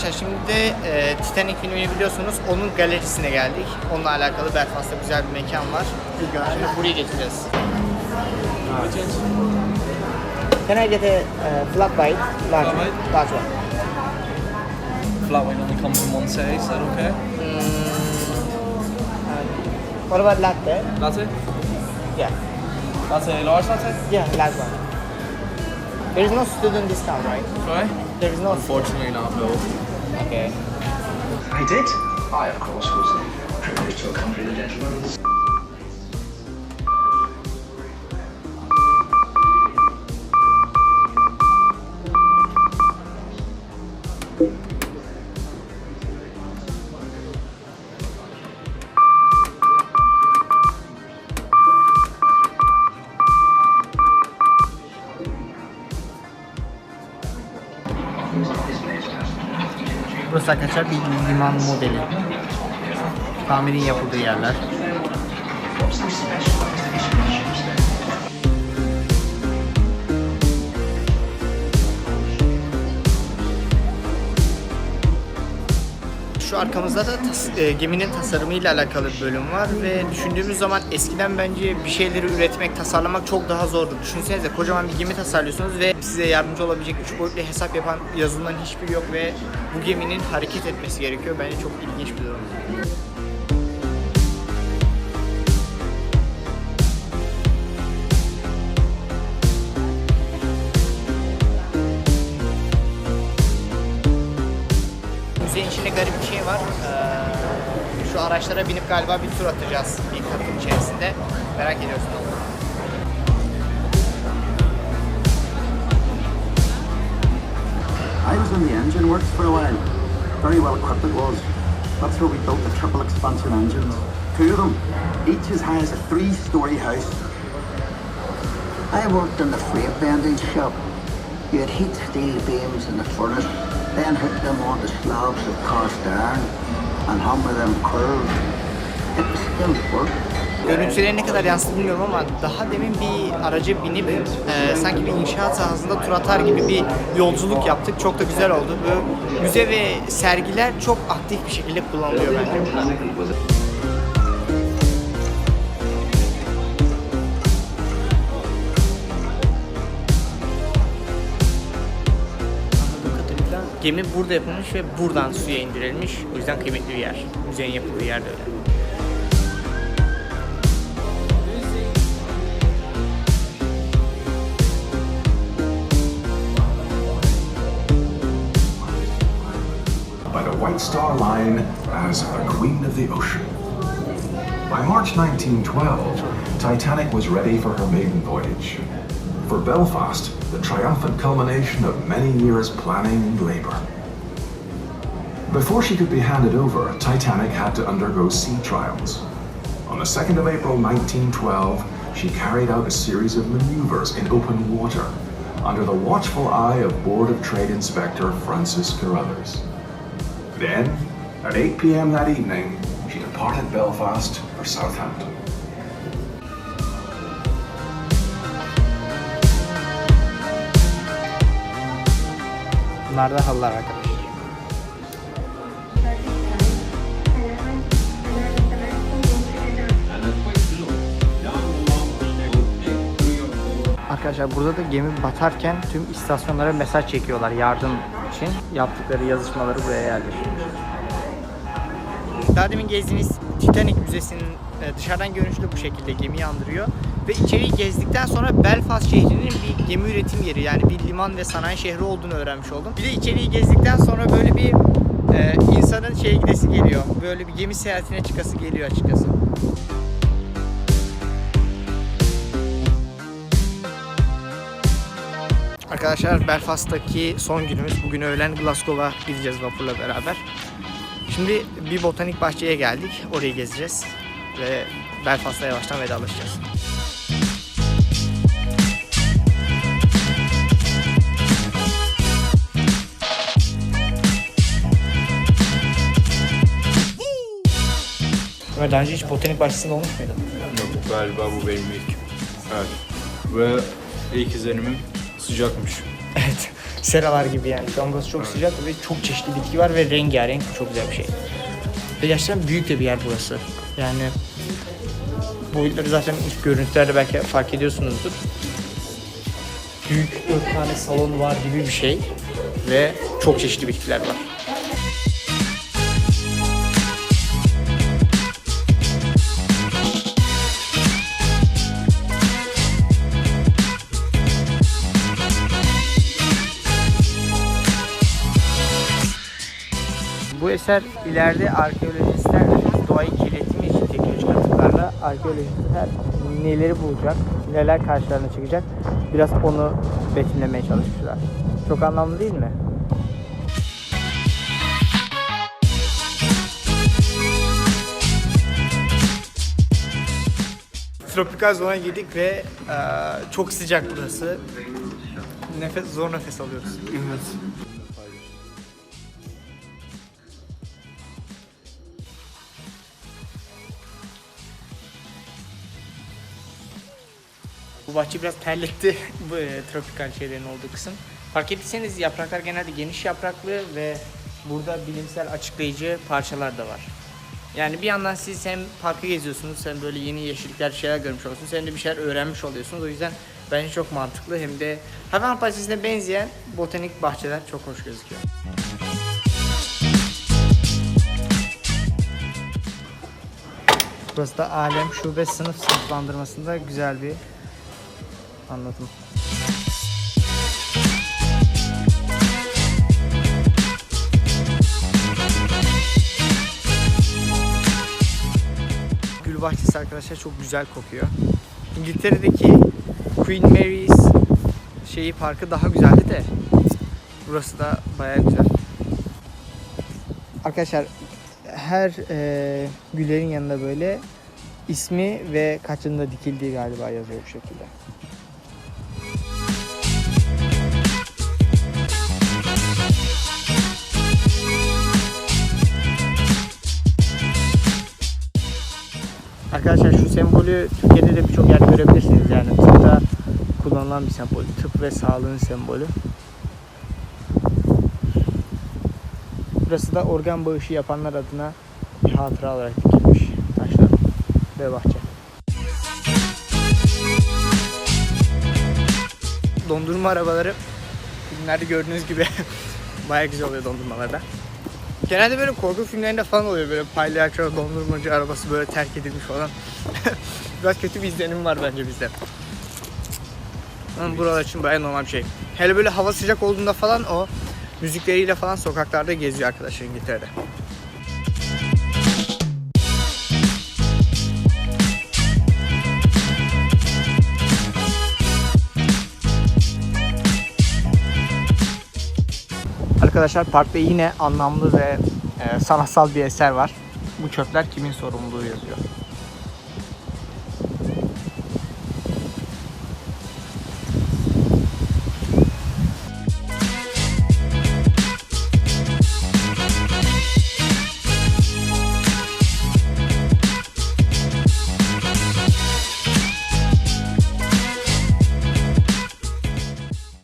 Arkadaşlar şimdi de e, Titanic filmini biliyorsunuz. Onun galerisine geldik. Onunla alakalı Belfast'ta güzel bir mekan var. Şimdi buraya geçeceğiz. Can I get a uh, flat white? Large, Flat white? large one. Flat white only comes in one set, is that okay? What about latte? Latte? Yeah. Latte, large latte? Yeah, large one. There is no student discount, right? Sorry? There is no. Unfortunately not, no. Okay. I did. I, of course, was privileged to accompany the gentleman. Burası arkadaşlar bir liman modeli. Tamirin yapıldığı yerler. Arkamızda da tas- e, geminin tasarımıyla alakalı bir bölüm var ve düşündüğümüz zaman eskiden bence bir şeyleri üretmek, tasarlamak çok daha zordu. Düşünsenize kocaman bir gemi tasarlıyorsunuz ve size yardımcı olabilecek üç boyutlu hesap yapan yazılımların hiçbiri yok ve bu geminin hareket etmesi gerekiyor. Bence çok ilginç bir durum. Müzeyin içinde garip bir şey var. Ee, şu araçlara binip galiba bir tur atacağız bir katın içerisinde. Merak ediyorsun. I was in the engine works for a while. Very well equipped it was. That's where we built the triple expansion engines. Two of them, each as high as a three-story house. I worked in the freight bending shop. You had heat steel beams in the furnace, then hook them onto slabs of cast iron and hammer them curved. It was work. Görüntüleri ne kadar yansıdı bilmiyorum ama daha demin bir araca binip e, sanki bir inşaat sahasında tur atar gibi bir yolculuk yaptık. Çok da güzel oldu. Böyle müze ve sergiler çok aktif bir şekilde kullanılıyor bence. Gemi burada yapılmış ve buradan suya indirilmiş. O yüzden kıymetli bir yer. Müzenin yapıldığı yer de öyle. White Star Line as the Queen of the Ocean. By March 1912, Titanic was ready for her maiden voyage. For Belfast, the triumphant culmination of many years planning and labour. Before she could be handed over, Titanic had to undergo sea trials. On the 2nd of April 1912, she carried out a series of maneuvers in open water under the watchful eye of Board of Trade Inspector Francis Carruthers. Then, at 8 p.m. that evening, she departed Belfast for Southampton. Bunlar da halılar arkadaşlar. Arkadaşlar burada da gemi batarken tüm istasyonlara mesaj çekiyorlar yardım için. Yaptıkları yazışmaları buraya yerleştirmiş. Daha demin gezdiğiniz Titanic Müzesi'nin e, dışarıdan görünüşü de bu şekilde gemiyi andırıyor. Ve içeriği gezdikten sonra Belfast şehrinin bir gemi üretim yeri yani bir liman ve sanayi şehri olduğunu öğrenmiş oldum. Bir de içeriği gezdikten sonra böyle bir e, insanın şeye gidesi geliyor. Böyle bir gemi seyahatine çıkası geliyor açıkçası. Arkadaşlar Belfast'taki son günümüz. Bugün öğlen Glasgow'a gideceğiz vapurla beraber. Şimdi bir botanik bahçeye geldik. Orayı gezeceğiz. Ve Belfast'la yavaştan vedalaşacağız. Ömer daha önce hiç botanik bahçesinde olmuş muydun? Yok galiba bu benim ilk. Evet. Ve ilk izlenimim sıcakmış. Evet. seralar gibi yani. Şu an burası çok sıcak ve çok çeşitli bitki var ve rengarenk çok güzel bir şey. Ve gerçekten büyük de bir yer burası. Yani boyutları zaten ilk görüntülerde belki fark ediyorsunuzdur. Büyük dört tane salon var gibi bir şey ve çok çeşitli bitkiler var. Bu eser ileride arkeolojistler doğayı kirletme için teknolojik atıklarla arkeolojistler neleri bulacak, neler karşılarına çıkacak biraz onu betimlemeye çalışmışlar. Çok anlamlı değil mi? Tropikal zona girdik ve eee, çok sıcak burası. Nefes zor nefes alıyoruz. Evet. Bu bahçe biraz terletti bu e, tropikal şeylerin olduğu kısım. Fark ettiyseniz yapraklar genelde geniş yapraklı ve burada bilimsel açıklayıcı parçalar da var. Yani bir yandan siz hem parkı geziyorsunuz hem böyle yeni yeşillikler şeyler görmüş oluyorsunuz hem de bir şeyler öğrenmiş oluyorsunuz. O yüzden bence çok mantıklı hem de hayvan bahçesine benzeyen botanik bahçeler çok hoş gözüküyor. Burası da alem şube sınıf sınıflandırmasında güzel bir anlatım. Gül bahçesi arkadaşlar çok güzel kokuyor. İngiltere'deki Queen Mary's şeyi parkı daha güzeldi de burası da baya güzel. Arkadaşlar her e, güllerin yanında böyle ismi ve kaçında dikildiği galiba yazıyor bu şekilde. Arkadaşlar şu sembolü Türkiye'de de birçok yerde görebilirsiniz yani tıpta kullanılan bir sembol. Tıp ve sağlığın sembolü. Burası da organ bağışı yapanlar adına bir hatıra olarak dikilmiş taşlar ve bahçe. Dondurma arabaları filmlerde gördüğünüz gibi bayağı güzel oluyor dondurmalarda. Genelde böyle korku filmlerinde falan oluyor böyle palyaço, dondurmacı arabası böyle terk edilmiş falan. Biraz kötü bir izlenim var bence bizde. Ama buralar için bayağı normal bir şey. Hele böyle hava sıcak olduğunda falan o müzikleriyle falan sokaklarda geziyor arkadaşlar İngiltere'de. Arkadaşlar parkta yine anlamlı ve e, sanatsal bir eser var. Bu çöpler kimin sorumluluğu yazıyor.